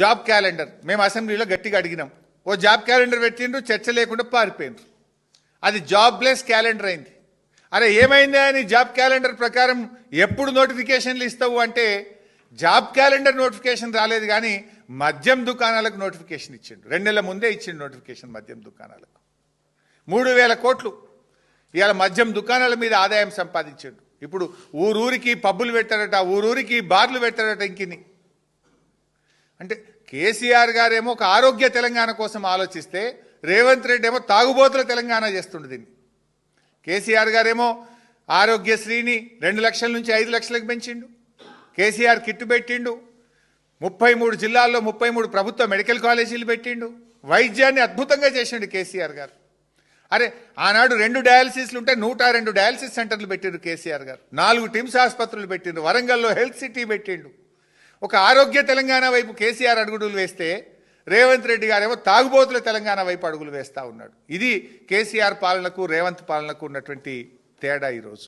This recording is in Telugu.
Job calendar. మేము అసెంబ్లీలో గట్టిగా అడిగినాం. ఓ జాబ్ క్యాలెండర్ పెట్టిండ్రు చర్చ లేకుండా పారిపోయినరు అది జాబ్లెస్ క్యాలెండర్ అయింది. అరే ఏమైంది అని జాబ్ క్యాలెండర్ ప్రకారం ఎప్పుడు నోటిఫికేషన్లు ఇస్తావు అంటే జాబ్ క్యాలెండర్ నోటిఫికేషన్ రాలేదు కానీ మద్యం దుకాణాలకు నోటిఫికేషన్ ఇచ్చిండు రెండు నెలల ముందే ఇచ్చిండు నోటిఫికేషన్ మద్యం దుకాణాలకు. మూడు వేల కోట్లు. ఇవాళ మద్యం దుకాణాల మీద ఆదాయం సంపాదించాడు ఇప్పుడు ఊరూరికి పబ్బులు పెట్టారట ఊరూరికి బార్లు పెట్టారట ఇంకిని. అంటే కేసీఆర్ గారేమో ఒక ఆరోగ్య తెలంగాణ కోసం ఆలోచిస్తే రేవంత్ రెడ్డి ఏమో తాగుబోతుల తెలంగాణ చేస్తుండే దీన్ని. కేసీఆర్ గారేమో ఆరోగ్యశ్రీని రెండు లక్షల నుంచి ఐదు లక్షలకు పెంచిండు. కేసీఆర్ కిట్టు పెట్టిండు. ముప్పై మూడు జిల్లాల్లో ముప్పై మూడు ప్రభుత్వ మెడికల్ కాలేజీలు పెట్టిండు. వైద్యాన్ని అద్భుతంగా చేసిండు కేసీఆర్ గారు. అరే ఆనాడు రెండు డయాలసిస్లు ఉంటే నూట రెండు డయాలసిస్ సెంటర్లు పెట్టిండు కేసీఆర్ గారు. నాలుగు టిమ్స్ ఆసుపత్రులు పెట్టిండు. వరంగల్లో హెల్త్ సిటీ పెట్టిండు. ఒక ఆరోగ్య తెలంగాణ వైపు కేసీఆర్ అడుగుడులు వేస్తే రేవంత్ రెడ్డి గారేమో తాగుబోతుల తెలంగాణ వైపు అడుగులు వేస్తూ ఉన్నాడు. ఇది కేసీఆర్ పాలనకు రేవంత్ పాలనకు ఉన్నటువంటి తేడా ఈరోజు.